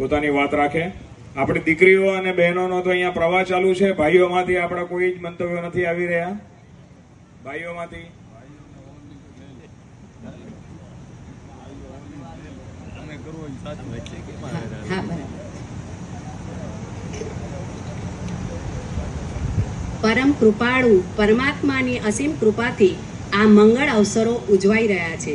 પોતાની વાત રાખે. આપણી દીકરીઓ અને બહેનોનો તો અહીંયા પ્રવાહ ચાલુ છે. ભાઈઓમાંથી આપણા કોઈ જ મંતવ્યો નથી આવી રહ્યા. ભાઈઓમાંથી. પરમ કૃપાળુ પરમાત્માની અસીમ કૃપાથી આ મંગળ અવસરો ઉજવાઈ રહ્યા છે.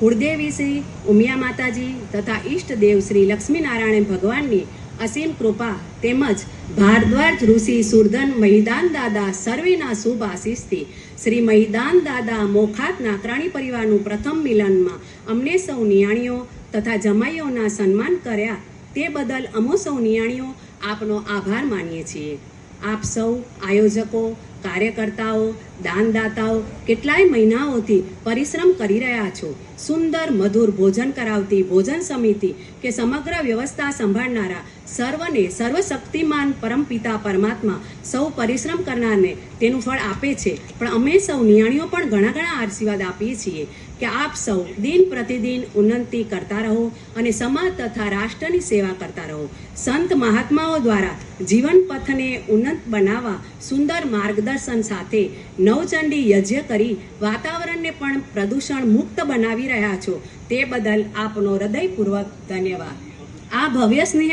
કુળદેવી શ્રી ઉમિયા માતાજી તથા ઈષ્ટદેવ શ્રી લક્ષ્મીનારાયણ ભગવાનની અસીમ કૃપા તેમજ ભારદ્વાજ ઋષિ સુરધન મહિદાન દાદા સર્વેના શુભ આશીષથી શ્રી મહિદાન દાદા મોખાતના નાકરાણી પરિવારનું પ્રથમ મિલનમાં અમને સૌ નિયાણીઓ તથા જમાઈઓના સન્માન કર્યા તે બદલ અમો સૌ નિયાણીઓ આપનો આભાર માનીએ છીએ. આપ સૌ આયોજકો કાર્યકર્તાઓ, દાનદાતાઓ કેટલાય મહિનાઓથી પરિશ્રમ કરી રહ્યા છો. સુંદર, મધુર ભોજન કરાવતી ભોજન સમિતિ કે સમગ્ર વ્યવસ્થા સંભાળનારા સર્વને સર્વશક્તિમાન પરમપિતા પરમાત્મા સૌ પરિશ્રમ કરનારને તેનું ફળ આપે છે. પણ અમે સૌ નિયાણીઓ પણ ઘણા ઘણા આશીર્વાદ આપીએ છીએ કે આપ સૌ દિન પ્રતિદિન ઉન્નતિ કરતા રહો અને સમાજ તથા રાષ્ટ્રની સેવા કરતા રહો. સંત મહાત્માઓ દ્વારા જીવન પથને ઉન્નત બનાવવા સુંદર માર્ગદર્શન સાથે નવચંડી યજ્ઞ કરી વાતાવરણને પણ પ્રદૂષણ મુક્ત બનાવી રહ્યા છો. તે બદલ આપનો હૃદયપૂર્વક ધન્યવાદ. આ ભવ્ય સ્નેહ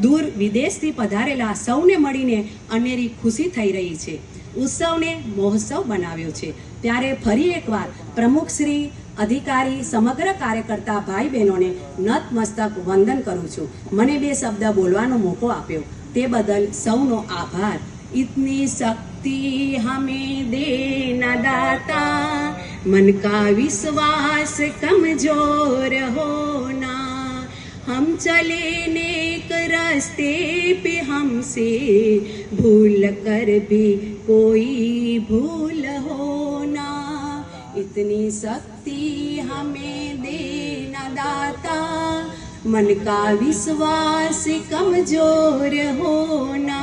દૂર વિદેશથી પધારેલા સૌને મળીને અનેરી ખુશી થઈ રહી છે. ઉત્સવને મહોત્સવ બનાવ્યો છે. ત્યારે ફરી એકવાર પ્રમુખ શ્રી, અધિકારી, સમગ્ર કાર્યકર્તા ભાઈ બહેનોને નતમસ્તક વંદન કરું છું. મને બે શબ્દ બોલવાનો મોકો આપ્યો. તે બદલ સૌનો આભાર. ઇતની શક્તિ मुक्ति हमें देना दाता। मन का विश्वास कमज़ोर होना। हम चले नेक रास्ते पे हमसे भूल कर भी कोई भूल होना। इतनी शक्ति हमें देना दाता। मन का विश्वास कमज़ोर होना।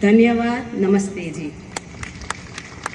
ધન્યવાદ. નમસ્તે જી.